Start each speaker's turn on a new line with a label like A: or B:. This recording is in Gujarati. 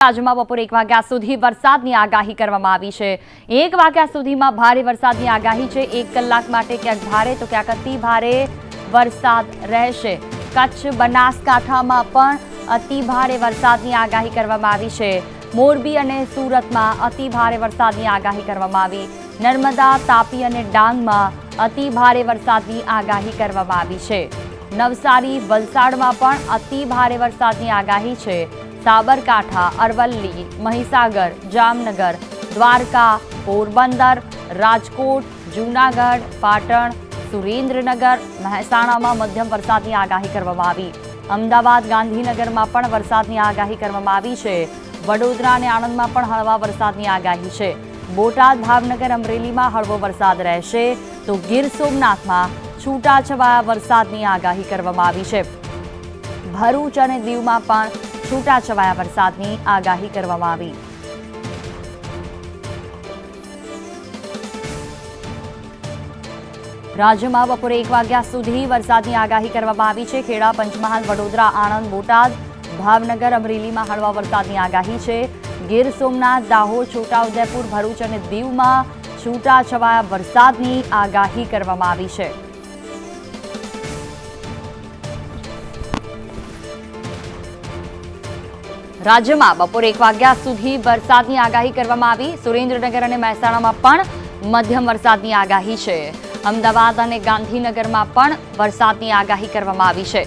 A: રાજ્યમાં બપોરે એક વાગ્યા સુધી વરસાદની આગાહી કરવામાં આવી છે. એક વાગ્યા સુધીમાં ભારે વરસાદની આગાહી છે. એક કલાક માટે ક્યાંક ભારે તો ક્યાંક અતિ ભારે વરસાદ રહેશે. કચ્છ, બનાસકાંઠામાં પણ અતિ ભારે વરસાદની આગાહી કરવામાં આવી છે. મોરબી અને સુરતમાં અતિ ભારે વરસાદની આગાહી કરવામાં આવી. નર્મદા, તાપી અને ડાંગમાં અતિ ભારે વરસાદની આગાહી કરવામાં આવી છે. નવસારી, વલસાડમાં પણ અતિ ભારે વરસાદની આગાહી છે. સાબરકાંઠા, અરવલ્લી, મહીસાગર, જામનગર, દ્વારકા, પોરબંદર, રાજકોટ, જૂનાગઢ, પાટણ, સુરેન્દ્રનગર, મહેસાણામાં મધ્યમ વરસાદની આગાહી કરવામાં આવી. અમદાવાદ, ગાંધીનગરમાં પણ વરસાદની આગાહી કરવામાં આવી છે. વડોદરા અને આણંદમાં પણ હળવા વરસાદની આગાહી છે. બોટાદ, ભાવનગર, અમરેલીમાં હળવો વરસાદ રહેશે. તો ગીર સોમનાથમાં છૂટાછવાયા વરસાદની આગાહી કરવામાં આવી છે. ભરૂચ અને દીવમાં પણ છૂટાછવાયા વરસાદની આગાહી કરવામાં આવી. રાજ્યમાં બપોરે એક વાગ્યા સુધી વરસાદની આગાહી કરવામાં આવી છે. ખેડા, પંચમહાલ, વડોદરા, આણંદ, બોટાદ, ભાવનગર, અમરેલીમાં હળવા વરસાદની આગાહી છે. ગીર સોમનાથ, દાહોદ છોટાઉદેપુર ભરૂચ અને દીવમાં છૂટાછવાયા વરસાદની આગાહી કરવામાં આવી છે. રાજ્યમાં બપોરે એક વાગ્યા સુધી વરસાદની આગાહી કરવામાં આવી. સુરેન્દ્રનગર અને મહેસાણામાં પણ મધ્યમ વરસાદની આગાહી છે. અમદાવાદ અને ગાંધીનગરમાં પણ વરસાદની આગાહી કરવામાં આવી છે.